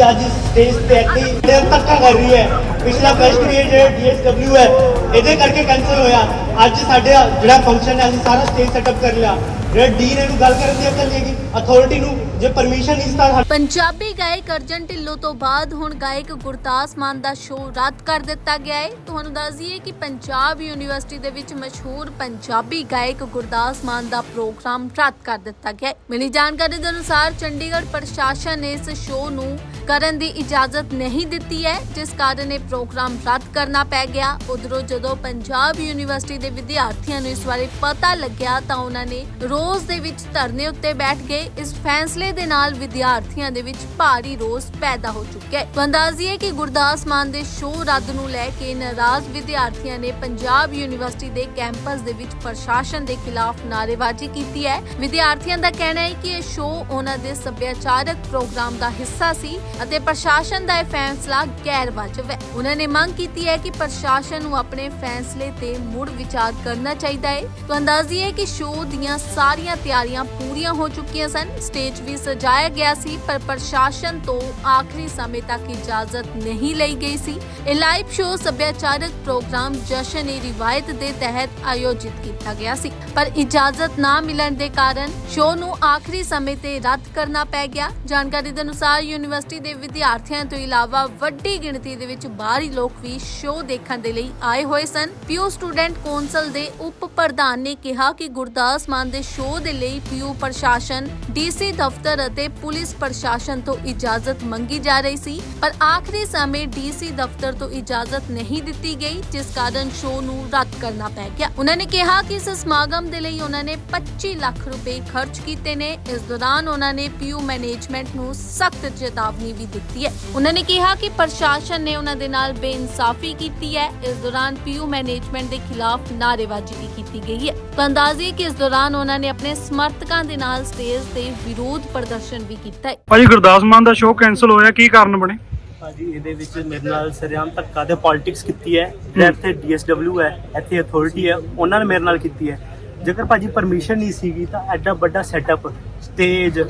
University ਅੱਜ stage ਤੇ active ਤੇ ਧੱਕਾ ਕਰ ਰਹੀ ਹੈ। ਪਿਛਲਾ ਫੈਸਟ ਪੀਰੀਅਡ ਜਿਹੜਾ ਡੀਐਸਡਬਲਿਊ ਹੈ, ਇਹਦੇ ਕਰਕੇ ਕੈਨਸਲ ਹੋਇਆ। ਅੱਜ ਸਾਡੇ ਜਿਹੜਾ ਫੰਕਸ਼ਨ ਹੈ, ਅਸੀਂ ਸਾਰਾ ਸਟੇਜ ਸੈਟਅਪ ਕਰ ਲਿਆ। ਜਿਹੜਾ ਡੀਨ ਇਹਨੂੰ ਗੱਲ ਕਰਨ ਦੀ ਅਕਲ ਨਹੀਂ ਹੈਗੀ ਅਥਾਰਟੀ ਨੂੰ ਜੇ ਪਰਮਿਸ਼ਨ ਨਹੀਂ ਦਿੱਤਾ ਪੰਜਾਬੀ ਗਾਇਕ ਅਰਜਨ ਢਿੱਲੋਂ ਤੋਂ ਬਾਅਦ ਹੁਣ ਗਾਇਕ ਗੁਰਦਾਸ ਮਾਨ ਦਾ ਸ਼ੋਅ ਰੱਦ ਕਰ ਦਿੱਤਾ ਗਿਆ ਹੈ। ਤੁਹਾਨੂੰ ਦੱਸ ਦਈਏ ਕਿ ਪੰਜਾਬ ਯੂਨੀਵਰਸਿਟੀ ਦੇ ਵਿੱਚ ਮਸ਼ਹੂਰ ਪੰਜਾਬੀ ਗਾਇਕ ਗੁਰਦਾਸ ਮਾਨ ਦਾ ਪ੍ਰੋਗਰਾਮ ਰੱਦ ਕਰ ਦਿੱਤਾ ਗਿਆ ਹੈ। ਮਿਲੀ ਜਾਣਕਾਰੀ ਦੇ ਅਨੁਸਾਰ ਚੰਡੀਗੜ੍ਹ ਪ੍ਰਸ਼ਾਸਨ ਨੇ ਇਸ ਸ਼ੋਅ ਨੂੰ ਕਰਨ ਦੀ ਇਜਾਜ਼ਤ ਨਹੀਂ ਦਿੱਤੀ ਹੈ, ਜਿਸ ਕਾਰਨ ਇਹ ਪ੍ਰੋਗਰਾਮ ਰੱਦ ਕਰਨਾ ਪੈ ਗਿਆ। ਉਧਰੋਂ ਜਦੋਂ ਪੰਜਾਬ ਯੂਨੀਵਰਸਿਟੀ ਦੇ ਵਿਦਿਆਰਥੀਆਂ ਨੂੰ ਇਸ ਬਾਰੇ ਪਤਾ ਲੱਗਿਆ ਤਾਂ ਉਹਨਾਂ ਨੇ ਰੋਜ਼ ਦੇ ਵਿੱਚ ਧਰਨੇ ਉੱਤੇ ਬੈਠ ਗਏ। ਇਸ ਫੈਸਲੇ ਦੇ ਨਾਲ ਵਿਦਿਆਰਥੀਆਂ ਦੇ ਵਿੱਚ ਭਾਰੀ ਰੋਸ ਪੈਦਾ ਹੋ ਚੁੱਕਿਆ ਹੈ। ਤੁਹਾਨੂੰ ਦੱਸ ਦਈਏ ਕਿ ਗੁਰਦਾਸ ਮਾਨ ਦੇ ਸ਼ੋਅ ਰੱਦ ਨੂੰ ਲੈ ਕੇ ਨਾਰਾਜ਼ ਵਿਦਿਆਰਥੀਆਂ ਨੇ ਪੰਜਾਬ ਯੂਨੀਵਰਸਿਟੀ ਦੇ ਕੈਂਪਸ ਦੇ ਵਿੱਚ ਪ੍ਰਸ਼ਾਸਨ ਦੇ ਖਿਲਾਫ ਨਾਅਰੇਬਾਜ਼ੀ ਕੀਤੀ ਹੈ। ਵਿਦਿਆਰਥੀਆਂ ਦਾ ਕਹਿਣਾ ਹੈ ਕਿ ਇਹ ਸ਼ੋਅ ਉਹਨਾਂ ਦੇ ਸੱਭਿਆਚਾਰਕ ਪ੍ਰੋਗਰਾਮ ਦਾ ਹਿੱਸਾ ਸੀ ਅਤੇ ਪ੍ਰਸ਼ਾਸਨ ਦਾ ਇਹ ਫੈਸਲਾ ਗੈਰ ਵਾਜਬ ਹੈ। ਉਹਨਾਂ ਨੇ ਮੰਗ ਕੀਤੀ ਹੈ ਕਿ ਪ੍ਰਸ਼ਾਸਨ ਨੂੰ ਆਪਣੇ ਫੈਸਲੇ ਤੇ ਮੁੜ ਵਿਚਾਰ ਕਰਨਾ ਚਾਹੀਦਾ ਹੈ। ਤੁਹਾਨੂੰ ਦੱਸ ਹੈ ਕਿ ਸ਼ੋਅ ਦੀਆਂ ਸਾਰੀਆਂ ਤਿਆਰੀਆਂ ਪੂਰੀਆਂ ਹੋ ਚੁੱਕੀਆਂ ਸਨ। ਸਟੇਜ ਵੀ ਸਜਾਇਆ ਗਿਆ ਸੀ, ਪਰ ਪ੍ਰਸ਼ਾਸਨ ਤੋਂ ਆਖਰੀ ਸਮੇਂ ਤੱਕ ਇਜਾਜ਼ਤ ਨਹੀਂ ਲਈ ਗਈ ਸੀ। ਇਹ ਲਾਈਵ ਸ਼ੋਅ ਸੱਭਿਆਚਾਰਕ ਪ੍ਰੋਗਰਾਮ ਜਸ਼ਨ ਏ ਰਿਵਾਇਤ ਦੇ ਤਹਿਤ ਆਯੋਜਿਤ ਕੀਤਾ ਗਿਆ ਸੀ। ਪਰ ਇਜਾਜ਼ਤ ਨਾ ਮਿਲਣ ਦੇ ਕਾਰਨ ਸ਼ੋਅ ਨੂੰ ਆਖਰੀ ਸਮੇਂ ਤੇ ਰੱਦ ਕਰਨਾ ਪੈ ਗਿਆ। ਜਾਣਕਾਰੀ ਦੇ ਅਨੁਸਾਰ ਯੂਨੀਵਰਸਿਟੀ ਦੇ ਵਿਦਿਆਰਥੀਆਂ ਤੋਂ ਇਲਾਵਾ ਵੱਡੀ ਗਿਣਤੀ ਦੇ ਵਿੱਚ ਬਾਹਰੀ ਲੋਕ ਵੀ ਸ਼ੋਅ ਦੇਖਣ ਦੇ ਲਈ ਆਏ ਹੋਏ ਸਨ। ਪੀਯੂ ਸਟੂਡੈਂਟ ਕੌਂਸਲ ਦੇ ਉਪ ਪ੍ਰਧਾਨ ਨੇ ਕਿਹਾ ਕਿ ਗੁਰਦਾਸ ਮਾਨ ਦੇ ਸ਼ੋਅ ਦੇ ਲਈ ਪੀਯੂ ਪ੍ਰਸ਼ਾਸਨ ਡੀਸੀ ਦਫ਼ਤਰ ਅਤੇ ਪੁਲਿਸ ਪ੍ਰਸ਼ਾਸਨ ਤੋਂ ਇਜਾਜ਼ਤ ਮੰਗੀ ਜਾ ਰਹੀ ਸੀ, ਪਰ ਆਖਰੀ ਸਮੇਂ ਡੀਸੀ ਦਫ਼ਤਰ ਤੋਂ ਇਜਾਜ਼ਤ ਨਹੀਂ ਦਿੱਤੀ ਗਈ, ਜਿਸ ਕਾਰਨ ਸ਼ੋਅ ਨੂੰ ਰੱਦ ਕਰਨਾ ਪੈ ਗਿਆ। ਉਹਨਾਂ ਨੇ ਕਿਹਾ ਕਿ ਇਸ ਸਮਾਗਮ ਦੇ ਲਈ ਉਹਨਾਂ ਨੇ 25 ਲੱਖ ਰੁਪਏ ਖਰਚ ਕੀਤੇ ਨੇ। ਇਸ ਦੌਰਾਨ ਉਹਨਾਂ ਨੇ ਪੀਯੂ ਮੈਨੇਜਮੈਂਟ ਨੂੰ ਸਖਤ ਚੇਤਾਵਨੀ ਵੀ ਦਿੱਤੀ ਹੈ। ਉਹਨਾਂ ਨੇ ਕਿਹਾ ਕਿ ਪ੍ਰਸ਼ਾਸਨ ਨੇ ਉਹਨਾਂ ਦੇ ਨਾਲ ਬੇਇਨਸਾਫੀ ਕੀਤੀ ਹੈ। ਇਸ ਦੌਰਾਨ ਪੀਯੂ ਮੈਨੇਜਮੈਂਟ ਦੇ ਖਿਲਾਫ ਨਾਅਰੇਬਾਜ਼ੀ ਵੀ ਕੀਤੀ ਗਈ ਹੈ। ਤਾਂ ਅੰਦਾਜ਼ੇ ਕਿ ਇਸ ਦੌਰਾਨ ਉਹਨਾਂ ਨੇ ਆਪਣੇ ਸਮਰਥਕਾਂ ਦੇ ਨਾਲ ਸਟੇਜ ਤੇ ਵਿਰੋਧ ਪ੍ਰਦਰਸ਼ਨ ਵੀ ਕੀਤਾ ਹੈ। ਭਾਜੀ ਗੁਰਦਾਸ ਮਾਨ ਦਾ ਸ਼ੋਅ ਕੈਨਸਲ ਹੋਇਆ ਕੀ ਕਾਰਨ ਬਣੇ? ਭਾਜੀ ਇਹਦੇ ਵਿੱਚ ਮੇਰੇ ਨਾਲ ਸਰਿਆਮ ਧੱਕਾ ਤੇ ਪੋਲਿਟਿਕਸ ਕੀਤੀ ਹੈ ਜਿਹੜਾ ਇੱਥੇ ਡੀਐਸਡਬਲਿਊ ਹੈ ਇੱਥੇ ਅਥਾਰਟੀ ਹੈ ਉਹਨਾਂ ਨੇ ਮੇਰੇ ਨਾਲ ਕੀਤੀ ਹੈ। ਜੇਕਰ ਭਾਜੀ ਪਰਮਿਸ਼ਨ ਨਹੀਂ ਸੀਗੀ ਤਾਂ ਐਡਾ ਵੱਡਾ ਸੈਟਅਪ ਸਟੇਜ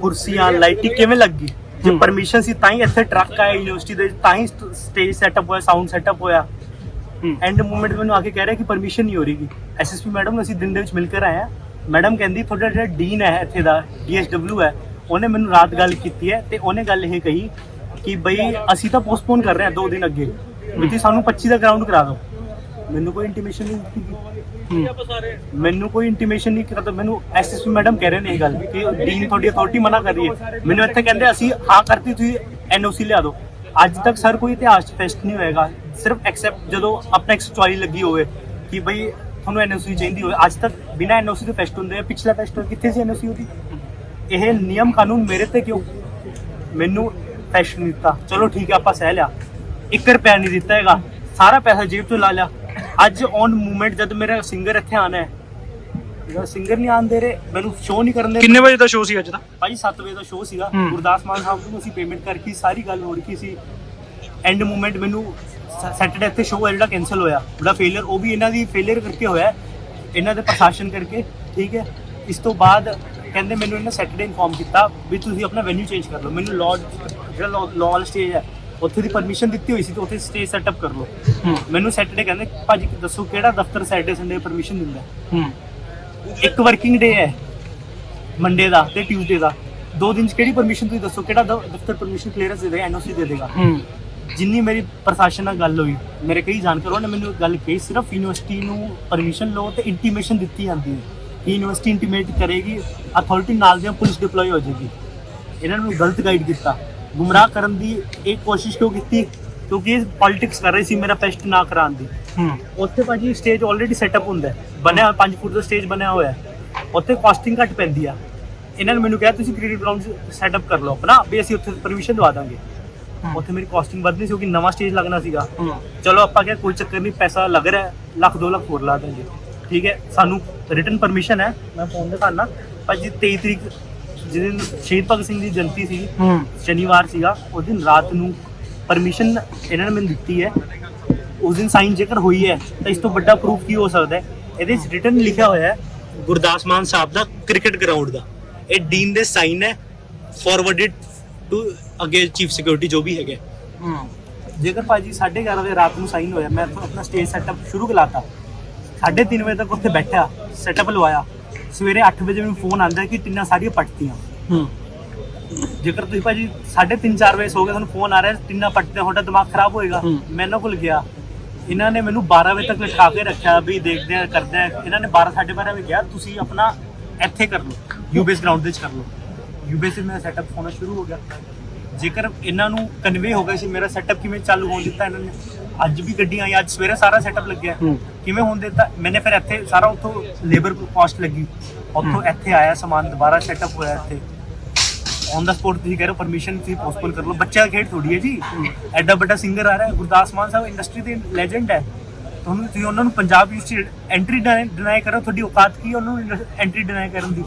ਕੁਰਸੀਆਂ ਲਾਈਟਿੰਗ ਕਿਵੇਂ ਲੱਗੀ? ਜੇ। ਪਰਮਿਸ਼ਨ ਸੀ ਤਾਂ ਹੀ ਇੱਥੇ ਟਰੱਕ ਆਇਆ ਯੂਨੀਵਰਸਿਟੀ ਦੇ ਤਾਂ ਹੀ ਸਟੇਜ ਸੈਟਅਪ ਹੋਇਆ ਸਾਊਂਡ ਸੈਟਅਪ ਹੋਇਆ। ਐਂਡ ਮੂਮੈਂਟ ਮੈਨੂੰ ਆ ਕੇ ਕਹਿ ਰਿਹਾ ਕਿ ਪਰਮਿਸ਼ਨ ਨਹੀਂ ਹੋ ਰਹੀਗੀ ਐਸਐਸਪੀ ਮੈਡਮ ਅਸੀਂ ਦਿਨ ਦੇ ਵਿੱਚ ਮਿਲ ਕੇ ਆਏ ਆ ਮੈਡਮ ਕਹਿੰਦੀ ਤੁਹਾਡਾ ਜਿਹੜਾ ਡੀਨ ਹੈ ਇੱਥੇ ਦਾ ਡੀਐਸਡਬਲਿਊ ਹੈ ਉਹਨੇ ਮੈਨੂੰ ਰਾਤ ਗੱਲ ਕੀਤੀ ਹੈ ਤੇ ਉਹਨੇ ਗੱਲ ਇਹ ਕਹੀ ਕਿ ਬਈ ਅਸੀਂ ਤਾਂ ਪੋਸਟਪੋਨ ਕਰ ਰਹੇ ਹਾਂ ਦੋ ਦਿਨ ਅੱਗੇ। ਵੀ ਤੁਸੀਂ ਸਾਨੂੰ 25 ਦਾ ਗਰਾਊਂਡ ਕਰਾ ਦਿਓ। ਮੈਨੂੰ ਕੋਈ ਇੰਟੀਮੇਸ਼ਨ ਨਹੀਂ ਦਿੱਤੀ। ਮੈਨੂੰ ਕੋਈ ਇੰਟੀਮੇਸ਼ਨ ਨਹੀਂ ਕਰਦਾ ਮੈਨੂੰ ਐਸਐਸਪੀ ਮੈਡਮ ਕਹਿ ਰਹੇ ਨੇ ਇਹ ਗੱਲ ਕਿ ਡੀਨ ਤੁਹਾਡੀ ਅਥਾਰਟੀ ਮਨਾ ਕਰ ਰਹੀ ਹੈ। ਮੈਨੂੰ ਇੱਥੇ ਕਹਿੰਦੇ ਅਸੀਂ ਹਾਂ ਕਰਤੀ ਤੁਸੀਂ ਐਨਓਸੀ ਲਿਆ ਦਿਓ। ਅੱਜ ਤੱਕ ਸਰ ਕੋਈ ਇਤਿਹਾਸ ਟੈਸਟ ਨਹੀਂ ਹੋਏਗਾ। ਸਿਰਫ ਐਕਸੈਪਟ ਜਦੋਂ ਆਪਣਾ ਇੱਕ ਸਟੋਰੀ ਲੱਗੀ ਹੋਵੇ ਕਿ ਬਈ ਤੁਹਾਨੂੰ ਐਨਓਸੀ ਚਾਹੀਦੀ ਹੋਵੇ। ਅੱਜ ਤੱਕ ਬਿਨਾ ਐਨਓਸੀ ਦੇ ਟੈਸਟ ਹੁੰਦੇ ਪਿਛਲਾ ਟੈਸਟ ਕਿੱਥੇ ਸੀ ਐਨਓਸੀ ਉਹਦੀ? ਇਹ ਨਿਯਮ ਕਾਨੂੰਨ ਮੇਰੇ ਤੇ ਕਿਉਂ? ਮੈਨੂੰ ਟੈਸਟ ਨਹੀਂ ਦਿੱਤਾ। ਚਲੋ ਠੀਕ ਹੈ ਆਪਾਂ ਸਹਿ ਲਿਆ। 1 ਰੁਪਿਆ ਨਹੀਂ ਦਿੱਤਾ ਹੈਗਾ। ਸਾਰਾ ਪੈਸਾ ਜੇਬ ਤੋਂ ਲਾ ਲਿਆ। ਅੱਜ ਔਨ ਮੂਵਮੈਂਟ ਜਦ ਮੇਰਾ ਸਿੰਗਰ ਇੱਥੇ ਆਣਾ ਹੈ। ਜਿਹੜਾ ਸਿੰਗਰ ਨਹੀਂ ਆਉਣ ਦੇ ਰਹੇ ਮੈਨੂੰ ਸ਼ੋਅ ਨਹੀਂ ਕਰਨ ਦੇ ਕਿੰਨੇ ਵਜੇ ਦਾ ਸ਼ੋਅ ਸੀ ਅੱਜ ਦਾ? ਭਾਈ 7 ਵਜੇ ਦਾ ਸ਼ੋਅ ਸੀਗਾ। ਗੁਰਦਾਸ ਮਾਨ ਸਾਹਿਬ ਨੂੰ ਅਸੀਂ ਪੇਮੈਂਟ ਕਰਕੇ ਸਾਰੀ ਗੱਲ ਹੋ ਰਹੀ ਸੀ। ਐਂਡ ਮੂਮੈਂਟ ਮੈਨੂੰ ਸੈਟਰਡੇ ਇੱਥੇ ਸ਼ੋਅ ਹੈ ਜਿਹੜਾ ਕੈਨਸਲ ਹੋਇਆ। ਬੜਾ ਫੇਲਿਅਰ ਉਹ ਵੀ ਇਹਨਾਂ ਦੀ ਫੇਲਿਅਰ ਕਰਕੇ ਹੋਇਆ ਇਹਨਾਂ ਦੇ ਪ੍ਰਸ਼ਾਸਨ ਕਰਕੇ ਠੀਕ ਹੈ? ਇਸ ਤੋਂ ਬਾਅਦ ਕਹਿੰਦੇ ਮੈਨੂੰ ਇਹਨਾਂ ਸੈਟਰਡੇ ਇਨਫੋਰਮ ਕੀਤਾ ਵੀ ਤੁਸੀਂ ਆਪਣਾ ਵੈਨਿਊ ਚੇਂਜ ਕਰ ਲਓ। ਮੈਨੂੰ ਲਾਰਡ ਜਿਹੜਾ ਲਾਲ ਸਟੇਜ ਹੈ ਉੱਥੇ ਦੀ ਪਰਮਿਸ਼ਨ ਦਿੱਤੀ ਹੋਈ ਸੀ ਤੇ ਉੱਥੇ ਸਟੇਜ ਸੈਟਅਪ ਕਰ ਲਓ। ਮੈਨੂੰ ਸੈਟਰਡੇ ਕਹਿੰਦੇ ਭਾਜੀ ਦੱਸੋ ਕਿਹੜਾ ਦਫ਼ਤਰ ਸੈਟਰਡੇ ਸੰਡੇ ਪਰਮਿਸ਼ਨ ਦਿੰਦਾ ਇੱਕ ਵਰਕਿੰਗ ਡੇ ਹੈ ਮੰਡੇ ਦਾ ਤੇ ਟਿਊਜ਼ਡੇ ਦਾ। ਦੋ ਦਿਨ ਚ ਕਿਹੜੀ ਪਰਮਿਸ਼ਨ ਤੁਸੀਂ ਦੱਸੋ? ਕਿਹੜਾ ਦਫ਼ਤਰ ਪਰਮਿਸ਼ਨ ਕਲੀਅਰੈਂਸ ਦੇ ਦੇਗਾ? ਐਨਓਸੀ ਦੇ ਦੇਗਾ? ਜਿੰਨੀ ਮੇਰੀ ਪ੍ਰਸ਼ਾਸਨ ਨਾਲ ਗੱਲ ਹੋਈ ਮੇਰੇ ਕਈ ਜਾਣਕਾਰਾਂ ਨੇ ਮੈਨੂੰ ਗੱਲ ਕਹੀ ਸਿਰਫ ਯੂਨੀਵਰਸਿਟੀ ਨੂੰ ਪਰਮਿਸ਼ਨ ਲਓ ਤੇ ਇੰਟੀਮੇਸ਼ਨ ਦਿੱਤੀ ਜਾਂਦੀ ਹੈ ਕਿ ਯੂਨੀਵਰਸਿਟੀ ਇੰਟੀਮੇਟ ਕਰੇਗੀ ਅਥਾਰਟੀ ਨਾਲ ਦੀਆਂ ਪੁਲਿਸ ਡਿਪਲੋਏ ਹੋ ਜਾਏਗੀ। ਇਹਨਾਂ ਨੂੰ ਗਲਤ ਗਾਈਡ ਕੀਤਾ। ਗੁੰਮਰਾਹ ਕਰਨ ਦੀ ਇੱਕ ਕੋਸ਼ਿਸ਼ ਕਿਉਂ ਕੀਤੀ? ਕਿਉਂਕਿ ਇਹ ਪੋਲਿਟਿਕਸ ਕਰ ਰਹੀ ਸੀ ਮੇਰਾ ਫੈਸਟ ਨਾ ਕਰਾਉਣ ਦੀ। ਹੂੰ। ਉੱਥੇ ਭਾਜੀ ਸਟੇਜ ਆਲਰੇਡੀ ਸੈਟਅਪ ਹੁੰਦਾ ਬਣਿਆ 5 ਫੁੱਟ ਦਾ ਸਟੇਜ ਬਣਿਆ ਹੋਇਆ ਉੱਥੇ ਕਾਸਟਿੰਗ ਘੱਟ ਪੈਂਦੀ ਆ। ਇਹਨਾਂ ਨੇ ਮੈਨੂੰ ਕਿਹਾ ਤੁਸੀਂ ਕ੍ਰਿਕਟ ਗਰਾਊਂਡ ਸੈਟਅਪ ਕਰ ਲਓ ਆਪਣਾ ਵੀ ਅਸੀਂ ਉੱਥੇ ਪਰਮਿਸ਼ਨ ਦਵਾ ਦਾਂਗੇ। ਉੱਥੇ ਮੇਰੀ ਕਾਸਟਿੰਗ ਵਧਣੀ ਸੀ ਕਿਉਂਕਿ ਨਵਾਂ ਸਟੇਜ ਲੱਗਣਾ ਸੀਗਾ। ਚਲੋ ਆਪਾਂ ਕਿਹਾ ਕੋਈ ਚੱਕਰ ਨਹੀਂ ਪੈਸਾ ਲੱਗ ਰਿਹਾ ਲੱਖ 2 ਲੱਖ ਹੋਰ ਲਾ ਦਾਂਗੇ ਠੀਕ ਹੈ ਸਾਨੂੰ ਰਿਟਨ ਪਰਮਿਸ਼ਨ ਹੈ ਮੈਂ ਫੋਨ ਦਿਖਾਣਾ ਭਾਜੀ 23 ਤਰੀਕ ਜਿਸ ਦਿਨ ਸ਼ਹੀਦ ਭਗਤ ਸਿੰਘ ਦੀ ਜਯੰਤੀ ਸੀ ਸ਼ਨੀਵਾਰ ਸੀਗਾ ਉਸ ਦਿਨ ਰਾਤ ਨੂੰ ਪਰਮਿਸ਼ਨ ਇਹਨਾਂ ਨੇ ਮੈਨੂੰ ਦਿੱਤੀ ਹੈ। ਉਸ ਦਿਨ ਸਾਈਨ ਜੇਕਰ ਹੋਈ ਹੈ ਤਾਂ ਇਸ ਤੋਂ ਵੱਡਾ ਪ੍ਰੂਫ ਕੀ ਹੋ ਸਕਦਾ ਹੈ? ਇਹਦੇ ਵਿੱਚ ਰਿਟਨ ਲਿਖਿਆ ਹੋਇਆ ਹੈ ਗੁਰਦਾਸ ਮਾਨ ਸਾਹਿਬ ਦਾ ਕ੍ਰਿਕਟ ਗਰਾਊਂਡ ਦਾ। ਇਹ ਡੀਨ ਦੇ ਸਾਈਨ ਹੈ ਫਾਰਵਰਡਡ ਟੂ ਅੱਗੇ ਚੀਫ ਸਿਕਿਉਰਿਟੀ ਜੋ ਵੀ ਹੈਗੇ ਹੂੰ। ਜੇਕਰ ਭਾਜੀ 11:30 ਵਜੇ ਰਾਤ ਨੂੰ ਸਾਈਨ ਹੋਇਆ ਮੈਂ ਆਪਣਾ ਸਟੇਜ ਸੈਟਅਪ ਸ਼ੁਰੂ ਕਰਾਤਾ। 3:30 ਵਜੇ ਤੱਕ ਉੱਥੇ ਬੈਠਾ ਸੈਟਅਪ ਲਵਾਇਆ। ਸਵੇਰੇ 8 ਵਜੇ ਮੈਨੂੰ ਫੋਨ ਆਂਦਾ ਕਿ ਟਿੰਨਾਂ ਸਾਰੀਆਂ ਪੱਟਤੀਆਂ। ਹੂੰ। ਜੇਕਰ ਤੁਸੀਂ ਭਾਜੀ 3:30 4 ਵਜੇ ਸੋ ਗਏ ਤੁਹਾਨੂੰ ਫੋਨ ਆ ਰਿਹਾ ਟਿੰਨਾਂ ਪੱਟਦੇ ਤੁਹਾਡਾ ਦਿਮਾਗ ਖਰਾਬ ਹੋਏਗਾ। ਮੈਂ ਇਹਨਾਂ ਕੋਲ ਗਿਆ। ਇਹਨਾਂ ਨੇ ਮੈਨੂੰ 12 ਵਜੇ ਤੱਕ ਲਿਖਾ ਕੇ ਰੱਖਿਆ ਵੀ ਦੇਖਦੇ ਆ ਕਰਦੇ ਆ। ਇਹਨਾਂ ਨੇ 12 12:30 ਵਜੇ ਕਿਹਾ ਤੁਸੀਂ ਆਪਣਾ ਇੱਥੇ ਕਰ ਲਓ ਯੂਬੀਐਸ ਗਰਾਊਂਡ ਦੇ ਵਿੱਚ ਕਰ ਲਓ। ਯੂਬੀਐਸ ਵਿੱਚ ਮੇਰਾ ਸੈਟਅਪ ਹੋਣਾ ਸ਼ੁਰੂ ਹੋ ਗਿਆ। ਜੇਕਰ ਇਹਨਾਂ ਨੂੰ ਕਨਵੇ ਹੋ ਗਿਆ ਸੀ ਮੇਰਾ ਸੈਟਅਪ ਕਿਵੇਂ ਚਾਲੂ ਹੋਣ ਦਿੱਤਾ ਇਹਨਾਂ ਨੇ? ਅੱਜ ਵੀ ਗੱਡੀਆਂ ਆਈ ਅੱਜ ਸਵੇਰੇ ਸਾਰਾ ਸੈਟਅਪ ਲੱਗਿਆ। ਕਿਵੇਂ ਹੋਣ ਦਿੱਤਾ? ਮੈਨੇ ਫਿਰ ਇੱਥੇ ਸਾਰਾ ਉੱਥੋਂ ਲੇਬਰ ਕਾਸਟ ਲੱਗੀ। ਉੱਥੋਂ ਇੱਥੇ ਆਇਆ ਸਮਾਨ ਦੁਬਾਰਾ ਸੈਟਅਪ ਹੋਇਆ ਇੱਥੇ। ਔਨ ਦਾ ਸਪੋਰਟ ਤੁਸੀਂ ਕਹਿ ਰਹੇ ਹੋ ਪਰਮਿਸ਼ਨ ਤੁਸੀਂ ਪੋਸਟਪੋਨ ਕਰ ਲਓ। ਬੱਚਾ ਦਾ ਖੇਡ ਥੋੜੀ ਹੈ ਜੀ। ਐਡਾ ਵੱਡਾ ਸਿੰਗਰ ਆ ਰਿਹਾ। ਗੁਰਦਾਸ ਮਾਨ ਸਾਹਿਬ ਇੰਡਸਟਰੀ ਦੇ ਲੈਜੈਂਡ ਹੈ। ਤੁਹਾਨੂੰ ਤੁਸੀਂ ਉਹਨਾਂ ਨੂੰ ਪੰਜਾਬ ਯੂਨੀਵਰਸਿਟੀ ਐਂਟਰੀ ਡਿਨਾਈ ਕਰੋ ਤੁਹਾਡੀ ਔਕਾਤ ਕੀ ਉਹਨਾਂ ਨੂੰ ਐਂਟਰੀ ਡਿਨਾਈ ਕਰਨ ਦੀ?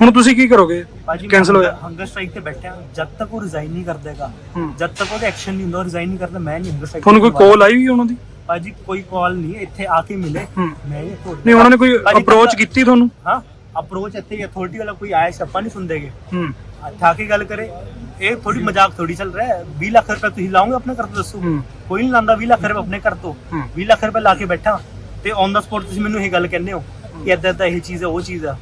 ਹੁਣ ਤੁਸੀਂ ਕੀ ਕਰੋਗੇ? ਕੈਨਸਲ ਹੋਇਆ। ਹੰਗਰ ਸਟ੍ਰਾਈਕ ਤੇ ਬੈਠਿਆ ਜਦ ਤੱਕ ਉਹ ਰਿਜ਼ਾਈਨ ਨਹੀਂ ਕਰਦੇਗਾ ਹੂੰ। ਜਦ ਤੱਕ ਉਹਦਾ ਐਕਸ਼ਨ ਨਹੀਂ ਹੁੰਦਾ ਰਿਜ਼ਾਈਨ ਨਹੀਂ ਕਰਦਾ ਮੈਂ ਨਹੀਂ ਹੰਗਰ ਸਟ੍ਰਾਈਕ ਤੁਹਾਨੂੰ ਕੋਈ ਕਾਲ ਆਈ ਵੀ ਉਹਨਾਂ ਦੀ? ਭਾਜੀ ਕੋਈ ਕਾਲ ਨਹੀਂ ਇੱਥੇ ਆ ਕੇ ਮਿਲੇ। ਮੈਂ ਨਹੀਂ ਉਹਨਾਂ ਨੇ ਕੋਈ ਅਪਰੋਚ ਕੀਤੀ ਤੁਹਾਨੂੰ? ਹਾਂ ਅਪਰੋਚ ਇੱਥੇ ਅਥਾਰਟੀ ਵਾਲਾ ਕੋਈ ਆਇਆ ਸੀ ਆਪਾਂ ਨਹੀਂ ਸੁਣਦੇਗੇ। ਹੂੰ। ਆ ਕੇ ਗੱਲ ਕਰੇ। ਇਹ ਥੋੜੀ ਮਜ਼ਾਕ ਥੋੜੀ ਚੱਲ ਰਿਹਾ ਹੈ। 20 ਲੱਖ ਰੁਪਏ ਤੁਸੀਂ ਲਾਓਗੇ ਆਪਣੇ ਘਰ ਤੋਂ ਦੱਸੋ। ਕੋਈ ਨਹੀਂ ਲਾਂਦਾ 20 ਲੱਖ ਰੁਪਏ ਆਪਣੇ ਘਰ ਤੋਂ। ਹੂੰ। 20 ਲੱਖ ਰੁਪਏ ਲਾ ਕੇ ਬੈਠਾ। ਤੇ ਔਨ ਦਾ ਸਪੋਟ ਤੁਸੀਂ ਮੈਨੂੰ ਇਹ ਗੱਲ ਕਹਿੰਦੇ ਹੋ ਕਿ ਏਦਾਂ ਏਦਾਂ ਇਹ ਚੀਜ਼ ਹੈ ਉਹ ਚੀਜ਼ ਆ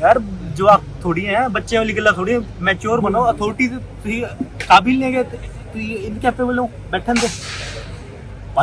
ਯਾਰ ਜਵਾਕ ਥੋੜੀ ਹੈ ਬੱਚਿਆਂ ਵਾਲੀ ਗੱਲਾਂ ਥੋੜੀ ਮੈਚੁਰ ਬਣੋ ਅਥਾਰਟੀ ਤੁਸੀਂ ਕਾਬਿਲ ਨਹੀਂ ਹੈਗੇ। ਤੁਸੀਂ ਇਨਕੈਪੇਬਲ ਹੋ ਬੈਠਣ ਦੇ।